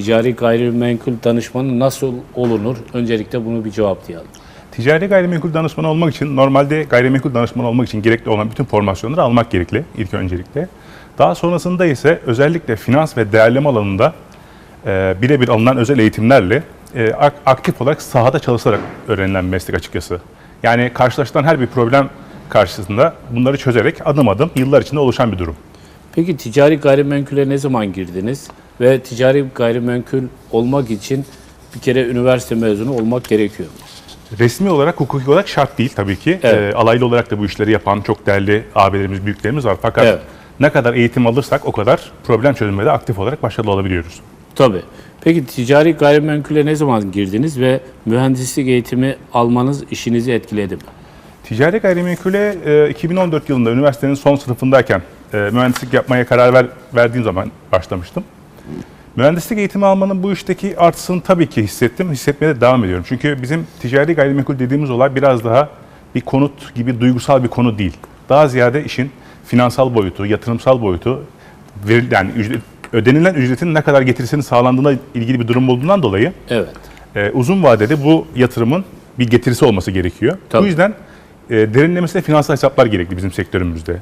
ticari gayrimenkul danışmanı nasıl olunur? Öncelikle bunu bir cevaplayalım. Ticari gayrimenkul danışmanı olmak için normalde gayrimenkul danışmanı olmak için gerekli olan bütün formasyonları almak gerekli ilk öncelikle. Daha sonrasında ise özellikle finans ve değerleme alanında e, birebir alınan özel eğitimlerle e, ak- aktif olarak sahada çalışarak öğrenilen meslek açıkçası. Yani karşılaşılan her bir problem karşısında bunları çözerek adım adım yıllar içinde oluşan bir durum. Peki ticari gayrimenkule ne zaman girdiniz? Ve ticari gayrimenkul olmak için bir kere üniversite mezunu olmak gerekiyor mu? Resmi olarak, hukuki olarak şart değil tabii ki. Evet. Ee, alaylı olarak da bu işleri yapan çok değerli abilerimiz, büyüklerimiz var. Fakat Evet. ne kadar eğitim alırsak o kadar problem çözülmede aktif olarak başarılı olabiliyoruz. Tabii. Peki ticari gayrimenkule ne zaman girdiniz ve mühendislik eğitimi almanız işinizi etkiledi mi? Ticari gayrimenkule e, 2014 yılında üniversitenin son sınıfındayken e, mühendislik yapmaya karar ver, verdiğim zaman başlamıştım. Mühendislik eğitimi almanın bu işteki artısını tabii ki hissettim, hissetmeye de devam ediyorum. Çünkü bizim ticari gayrimenkul dediğimiz olay biraz daha bir konut gibi duygusal bir konu değil. Daha ziyade işin finansal boyutu, yatırımsal boyutu, veril- yani ücret, ödenilen ücretin ne kadar getirisinin sağlandığına ilgili bir durum olduğundan dolayı Evet. e, uzun vadede bu yatırımın bir getirisi olması gerekiyor. Tabii. Bu yüzden e, derinlemesine finansal hesaplar gerekli bizim sektörümüzde.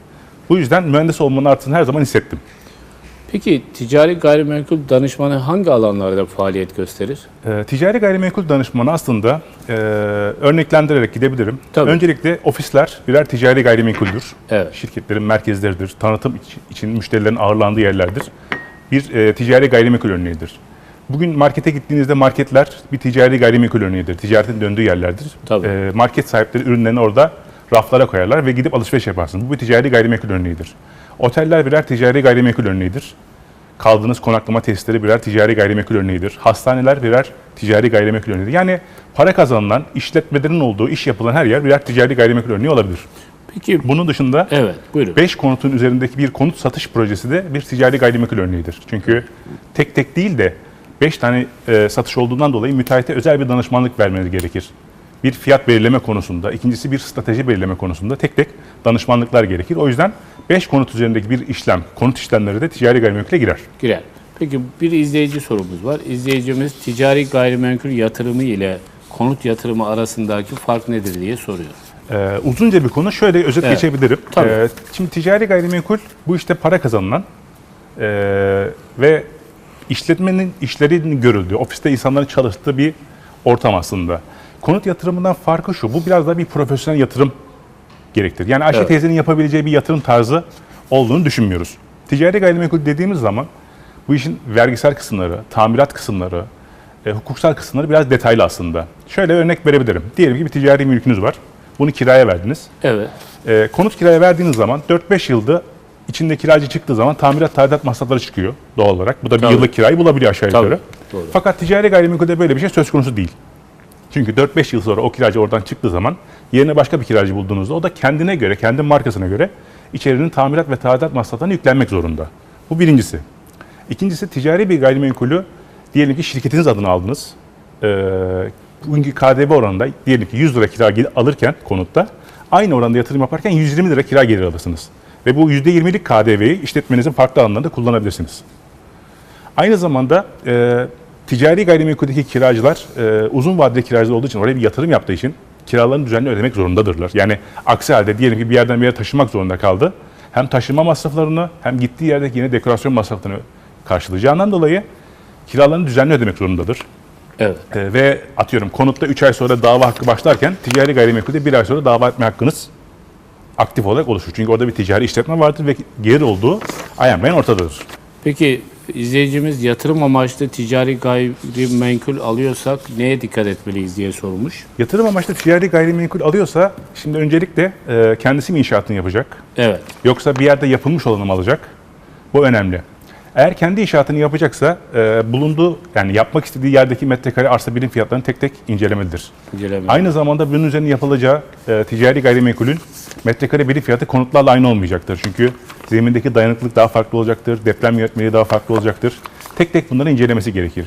Bu yüzden mühendis olmanın artısını her zaman hissettim. Peki ticari gayrimenkul danışmanı hangi alanlarda faaliyet gösterir? E, ticari gayrimenkul danışmanı aslında e, örneklendirerek gidebilirim. Tabii. Öncelikle ofisler birer ticari gayrimenkuldür. Evet. Şirketlerin merkezleridir. Tanıtım iç- için müşterilerin ağırlandığı yerlerdir. Bir e, ticari gayrimenkul örneğidir. Bugün markete gittiğinizde marketler bir ticari gayrimenkul örneğidir. Ticaretin döndüğü yerlerdir. Tabii. E, market sahipleri ürünlerini orada raflara koyarlar ve gidip alışveriş yaparsınız. Bu bir ticari gayrimenkul örneğidir. Oteller birer ticari gayrimenkul örneğidir. Kaldığınız konaklama tesisleri birer ticari gayrimenkul örneğidir. Hastaneler birer ticari gayrimenkul örneğidir. Yani para kazanılan, işletmelerin olduğu, iş yapılan her yer birer ticari gayrimenkul örneği olabilir. Peki Bunun dışında evet buyurun. 5 konutun üzerindeki bir konut satış projesi de bir ticari gayrimenkul örneğidir. Çünkü tek tek değil de 5 tane e, satış olduğundan dolayı müteahhite özel bir danışmanlık vermeniz gerekir. Bir fiyat belirleme konusunda, ikincisi bir strateji belirleme konusunda tek tek danışmanlıklar gerekir. O yüzden 5 konut üzerindeki bir işlem, konut işlemleri de ticari gayrimenkule girer. Girer. Peki bir izleyici sorumuz var. İzleyicimiz ticari gayrimenkul yatırımı ile konut yatırımı arasındaki fark nedir diye soruyor. Ee, uzunca bir konu. Şöyle özet Evet. geçebilirim. Tabii. Ee, şimdi ticari gayrimenkul bu işte para kazanılan ee, ve işletmenin işlerinin görüldüğü, ofiste insanların çalıştığı bir ortam aslında. Konut yatırımından farkı şu, bu biraz daha bir profesyonel yatırım gerektirir. Yani Ayşe Evet. teyzenin yapabileceği bir yatırım tarzı olduğunu düşünmüyoruz. Ticari gayrimenkul dediğimiz zaman bu işin vergisel kısımları, tamirat kısımları, e, hukuksal kısımları biraz detaylı aslında. Şöyle örnek verebilirim. Diyelim ki bir ticari mülkünüz var. Bunu kiraya verdiniz. Evet. E, konut kiraya verdiğiniz zaman 4-5 yılda içinde kiracı çıktığı zaman tamirat tadilat masrafları çıkıyor doğal olarak. Bu da bir Tabii. yıllık kirayı bulabiliyor aşağı Tabii, yukarı. doğru. Fakat ticari gayrimenkulde böyle bir şey söz konusu değil. Çünkü 4-5 yıl sonra o kiracı oradan çıktığı zaman yerine başka bir kiracı bulduğunuzda o da kendine göre, kendi markasına göre içerinin tamirat ve tadilat masraflarına yüklenmek zorunda. Bu birincisi. İkincisi ticari bir gayrimenkulü diyelim ki şirketiniz adına aldınız. Ee, bugünkü KDV oranında diyelim ki 100 lira kira alırken konutta aynı oranda yatırım yaparken 120 lira kira gelir alırsınız. Ve bu %20'lik KDV'yi işletmenizin farklı alanlarında kullanabilirsiniz. Aynı zamanda e, ticari gayrimenkuldeki kiracılar e, uzun vadeli kiracılar olduğu için oraya bir yatırım yaptığı için kiralarını düzenli ödemek zorundadırlar. Yani aksi halde diyelim ki bir yerden bir yere taşınmak zorunda kaldı. Hem taşınma masraflarını hem gittiği yerdeki yine dekorasyon masraflarını karşılayacağından dolayı kiralarını düzenli ödemek zorundadır. Evet. E, ve atıyorum konutta 3 ay sonra dava hakkı başlarken ticari gayrimenkulde 1 ay sonra dava etme hakkınız aktif olarak oluşur. Çünkü orada bir ticari işletme vardır ve gelir olduğu ayan beyan ortadadır. Peki izleyicimiz yatırım amaçlı ticari gayrimenkul alıyorsak neye dikkat etmeliyiz diye sormuş. Yatırım amaçlı ticari gayrimenkul alıyorsa şimdi öncelikle e, kendisi mi inşaatını yapacak Evet. yoksa bir yerde yapılmış olanı mı alacak? Bu önemli. Eğer kendi inşaatını yapacaksa e, bulunduğu yani yapmak istediği yerdeki metrekare arsa birim fiyatlarını tek tek incelemelidir. inceleme. Aynı zamanda bunun üzerine yapılacağı e, ticari gayrimenkulün metrekare birim fiyatı konutlarla aynı olmayacaktır. Çünkü zemindeki dayanıklılık daha farklı olacaktır, deprem yönetmeliği daha farklı olacaktır. Tek tek bunları incelemesi gerekir.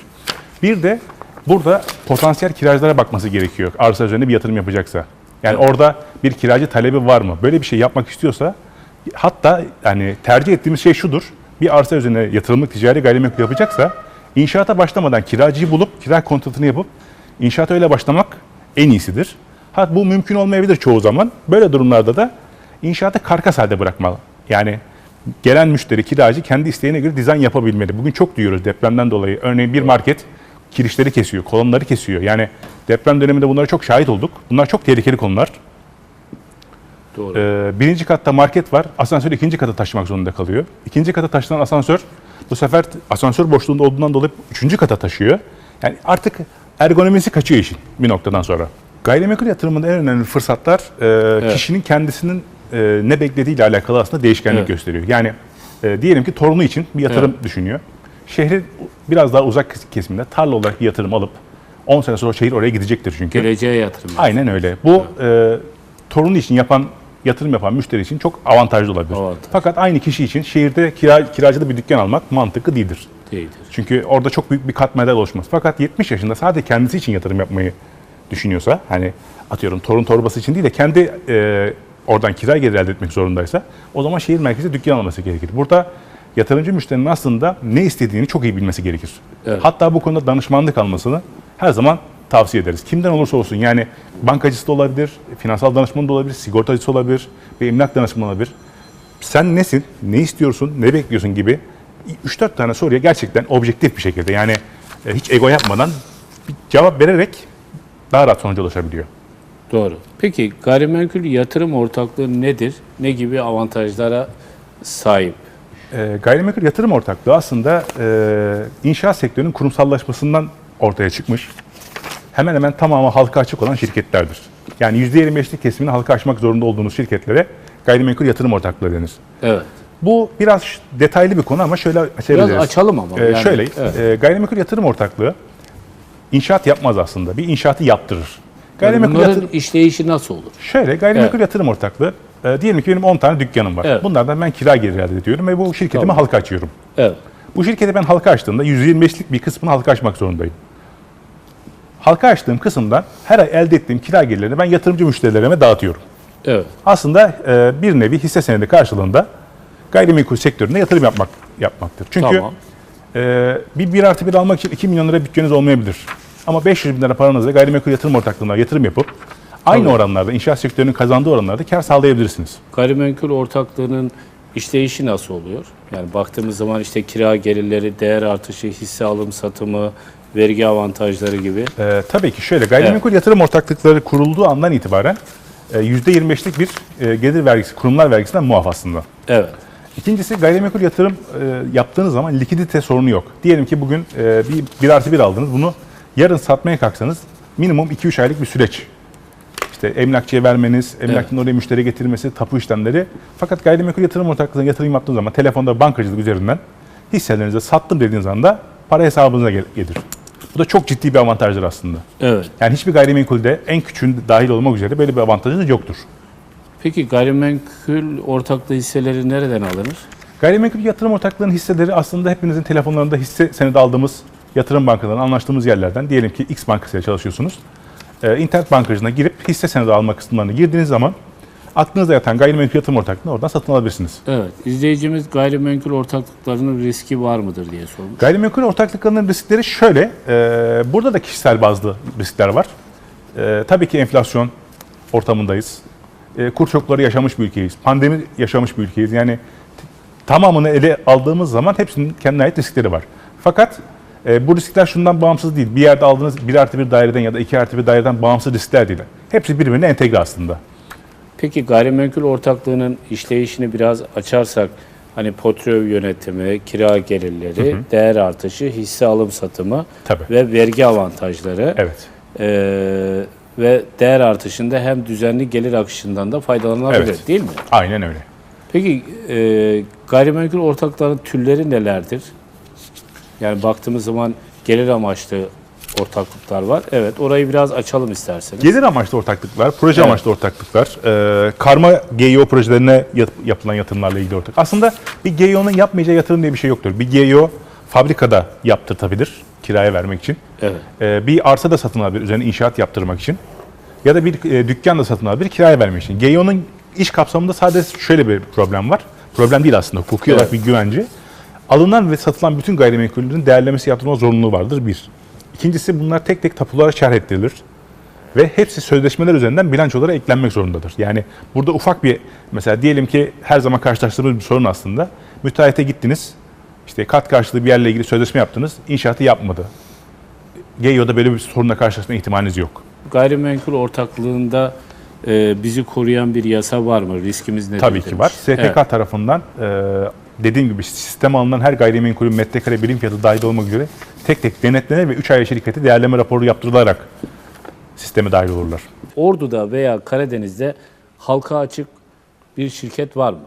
Bir de burada potansiyel kiracılara bakması gerekiyor arsa üzerine bir yatırım yapacaksa. Yani orada bir kiracı talebi var mı? Böyle bir şey yapmak istiyorsa hatta yani tercih ettiğimiz şey şudur. Bir arsa üzerine yatırımlık ticari gayrimenkul yapacaksa inşaata başlamadan kiracıyı bulup kira kontratını yapıp inşaata öyle başlamak en iyisidir. Ha bu mümkün olmayabilir çoğu zaman. Böyle durumlarda da inşaatı karkas halde bırakmalı. Yani gelen müşteri, kiracı kendi isteğine göre dizayn yapabilmeli. Bugün çok duyuyoruz depremden dolayı. Örneğin bir market kirişleri kesiyor, kolonları kesiyor. Yani deprem döneminde bunlara çok şahit olduk. Bunlar çok tehlikeli konular. Doğru. Ee, birinci katta market var. Asansör ikinci kata taşımak zorunda kalıyor. İkinci kata taşınan asansör bu sefer asansör boşluğunda olduğundan dolayı üçüncü kata taşıyor. Yani artık ergonomisi kaçıyor işin bir noktadan sonra. Gayrimenkul yatırımında en önemli fırsatlar e, kişinin kendisinin e, ne beklediğiyle alakalı aslında değişkenlik Evet. gösteriyor. Yani e, diyelim ki torunu için bir yatırım düşünüyor. Şehrin biraz daha uzak kesiminde tarla olarak bir yatırım alıp 10 sene sonra şehir oraya gidecektir çünkü. Geleceğe yatırım. Aynen öyle. Bu e, torunu için yapan yatırım yapan müşteri için çok avantajlı olabilir. Avantaj. Fakat aynı kişi için şehirde kira, kiracıda bir dükkan almak mantıklı değildir. Değildir. Çünkü orada çok büyük bir katmerler oluşmaz. Fakat 70 yaşında sadece kendisi için yatırım yapmayı düşünüyorsa, hani atıyorum torun torbası için değil de kendi e, oradan kira geliri elde etmek zorundaysa, o zaman şehir merkezinde dükkan alması gerekir. Burada yatırımcı müşterinin aslında ne istediğini çok iyi bilmesi gerekir. Evet. Hatta bu konuda danışmanlık almasını her zaman tavsiye ederiz. Kimden olursa olsun yani bankacısı da olabilir, finansal danışman da olabilir, sigortacısı olabilir, bir emlak danışmanı olabilir. Sen nesin, ne istiyorsun, ne bekliyorsun gibi 3-4 tane soruya gerçekten objektif bir şekilde yani e, hiç ego yapmadan bir cevap vererek daha rahat sonuca ulaşabiliyor. Doğru. Peki gayrimenkul yatırım ortaklığı nedir? Ne gibi avantajlara sahip? E, gayrimenkul yatırım ortaklığı aslında e, inşaat sektörünün kurumsallaşmasından ortaya çıkmış. Hemen hemen tamamı halka açık olan şirketlerdir. Yani %25'lik kesimini halka açmak zorunda olduğunuz şirketlere gayrimenkul yatırım ortaklığı denir. Evet. Bu biraz detaylı bir konu ama şöyle açabiliriz. Biraz açalım ama. Ee, yani. şöyle, Evet. e, gayrimenkul yatırım ortaklığı inşaat yapmaz aslında. Bir inşaatı yaptırır. Gayrimenkul bunların yatırım, işleyişi nasıl olur? şöyle, gayrimenkul Evet. yatırım ortaklığı, e, diyelim ki benim 10 tane dükkanım var. Evet. Bunlardan ben kira geliri elde ediyorum ve bu şirketimi Tamam. halka açıyorum. Evet. Bu şirketi ben halka açtığımda 125'lik bir kısmını halka açmak zorundayım. Halka açtığım kısımdan her ay elde ettiğim kira gelirlerini ben yatırımcı müşterilerime dağıtıyorum. Evet. Aslında e, bir nevi hisse senedi karşılığında gayrimenkul sektöründe yatırım yapmak yapmaktır. Çünkü Tamam. e, bir 1 artı 1 almak için 2 milyon lira bütçeniz olmayabilir. Ama 500 bin lira paranızla gayrimenkul yatırım ortaklığına yatırım yapıp aynı Tabii. oranlarda inşaat sektörünün kazandığı oranlarda kar sağlayabilirsiniz. Gayrimenkul ortaklığının işleyişi nasıl oluyor? Yani baktığımız zaman işte kira gelirleri, değer artışı, hisse alım satımı, vergi avantajları gibi. E, tabii ki şöyle gayrimenkul yatırım ortaklıkları kurulduğu andan itibaren e, %25'lik bir e, gelir vergisi, kurumlar vergisinden muaf aslında. Evet. İkincisi gayrimenkul yatırım e, yaptığınız zaman likidite sorunu yok. Diyelim ki bugün e, bir, bir artı bir aldınız. Bunu yarın satmaya kalksanız minimum 2-3 aylık bir süreç. İşte emlakçıya vermeniz, emlakçının oraya müşteri getirmesi, tapu işlemleri. Fakat gayrimenkul yatırım ortaklığına yatırım yaptığınız zaman telefonda bankacılık üzerinden hisselerinizi sattım dediğiniz anda para hesabınıza gel- gelir. Bu da çok ciddi bir avantajdır aslında. Evet. Yani hiçbir gayrimenkulde en küçüğün dahil olmak üzere böyle bir avantajınız yoktur. Peki gayrimenkul ortaklığı hisseleri nereden alınır? Gayrimenkul yatırım ortaklığının hisseleri aslında hepinizin telefonlarında hisse senedi aldığımız yatırım bankalarından anlaştığımız yerlerden diyelim ki X bankasıyla çalışıyorsunuz. Ee, internet bankacılığına girip hisse senedi alma kısımlarına girdiğiniz zaman aklınıza yatan gayrimenkul yatırım ortaklığını oradan satın alabilirsiniz. Evet. İzleyicimiz gayrimenkul ortaklıklarının riski var mıdır diye sormuş. Gayrimenkul ortaklıklarının riskleri şöyle, e, burada da kişisel bazlı riskler var. E, tabii ki enflasyon ortamındayız. E, kur şokları yaşamış bir ülkeyiz. Pandemi yaşamış bir ülkeyiz. Yani tamamını ele aldığımız zaman hepsinin kendine ait riskleri var. Fakat e, bu riskler şundan bağımsız değil. Bir yerde aldığınız bir artı bir daireden ya da iki artı bir daireden bağımsız riskler değil. Hepsi birbirine entegre aslında. Peki gayrimenkul ortaklığının işleyişini biraz açarsak hani portföy yönetimi, kira gelirleri, değer artışı, hisse alım satımı Tabii. ve vergi avantajları Evet. Ee, ve değer artışında hem düzenli gelir akışından da faydalanabilir Evet. değil mi? Aynen öyle. Peki e, gayrimenkul ortakların türleri nelerdir? Yani baktığımız zaman gelir amaçlı ortaklıklar var. Evet orayı biraz açalım isterseniz. Gelir amaçlı ortaklıklar, proje Evet. amaçlı ortaklıklar, e, karma GEO projelerine yat- yapılan yatırımlarla ilgili ortak. Aslında bir GEO'nun yapmayacağı yatırım diye bir şey yoktur. Bir GEO fabrikada yaptırtabilir kiraya vermek için. Evet. E, bir arsa da satın alabilir üzerine inşaat yaptırmak için. Ya da bir e, dükkan da satın alabilir kiraya vermek için. GEO'nun iş kapsamında sadece şöyle bir problem var. Problem değil aslında hukuki olarak Evet. bir güvence. Alınan ve satılan bütün gayrimenkullerin değerlemesi yaptırma zorunluluğu vardır bir. İkincisi bunlar tek tek tapulara şerh ettirilir. Ve hepsi sözleşmeler üzerinden bilançolara eklenmek zorundadır. Yani burada ufak bir mesela diyelim ki her zaman karşılaştığımız bir sorun aslında. Müteahhite gittiniz. işte kat karşılığı bir yerle ilgili sözleşme yaptınız. inşaatı yapmadı. GEO'da böyle bir sorunla karşılaşma ihtimaliniz yok. Gayrimenkul ortaklığında e, bizi koruyan bir yasa var mı? Riskimiz nedir? Tabii ki demiş. var. STK Evet. tarafından e, dediğim gibi sisteme alınan her gayrimenkulün metrekare birim fiyatı dahil olmak üzere tek tek denetlenir ve 3 ay şirketi değerleme raporu yaptırılarak sisteme dahil olurlar. Ordu'da veya Karadeniz'de halka açık bir şirket var mı?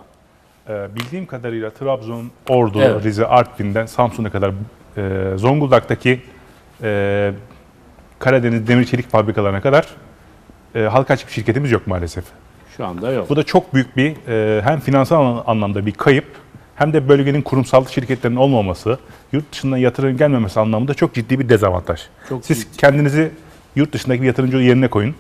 Ee, bildiğim kadarıyla Trabzon, Ordu, Evet. Rize, Artvin'den Samsun'a kadar e, Zonguldak'taki e, Karadeniz demir çelik fabrikalarına kadar e, halka açık bir şirketimiz yok maalesef. Şu anda yok. Bu da çok büyük bir e, hem finansal an- anlamda bir kayıp hem de bölgenin kurumsal şirketlerinin olmaması, yurt dışından yatırım gelmemesi anlamında çok ciddi bir dezavantaj. Çok Siz ciddi. kendinizi yurt dışındaki bir yatırımcı yerine koyun.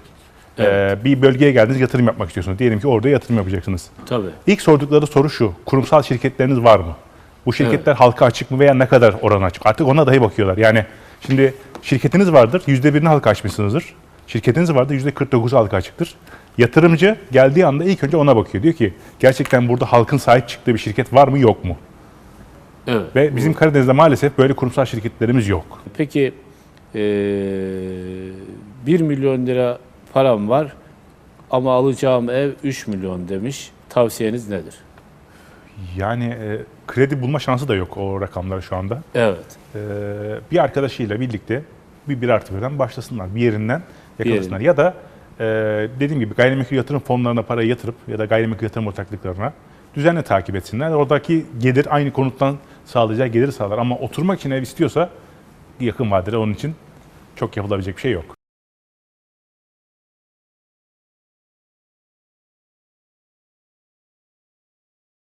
Evet. Ee, bir bölgeye geldiniz yatırım yapmak istiyorsunuz. Diyelim ki orada yatırım yapacaksınız. Tabii. İlk sordukları soru şu. Kurumsal şirketleriniz var mı? Bu şirketler halka açık mı veya ne kadar oran açık? Artık ona dahi bakıyorlar. Yani şimdi şirketiniz vardır. %1'ini halka açmışsınızdır. Şirketiniz vardır. %49'u halka açıktır. Yatırımcı geldiği anda ilk önce ona bakıyor. Diyor ki gerçekten burada halkın sahip çıktığı bir şirket var mı yok mu? Evet. Ve bizim Karadeniz'de maalesef böyle kurumsal şirketlerimiz yok. Peki eee 1 milyon lira param var ama alacağım ev 3 milyon demiş. Tavsiyeniz nedir? Yani e, kredi bulma şansı da yok o rakamlara şu anda. Evet. Ee, bir arkadaşıyla birlikte bir bir artı birden başlasınlar. Bir yerinden yakalasınlar. yerinden. Ya da e, dediğim gibi gayrimenkul yatırım fonlarına parayı yatırıp ya da gayrimenkul yatırım ortaklıklarına düzenli takip etsinler. Oradaki gelir aynı konuttan sağlayacağı geliri sağlar. Ama oturmak için ev istiyorsa yakın vadede onun için çok yapılabilecek bir şey yok.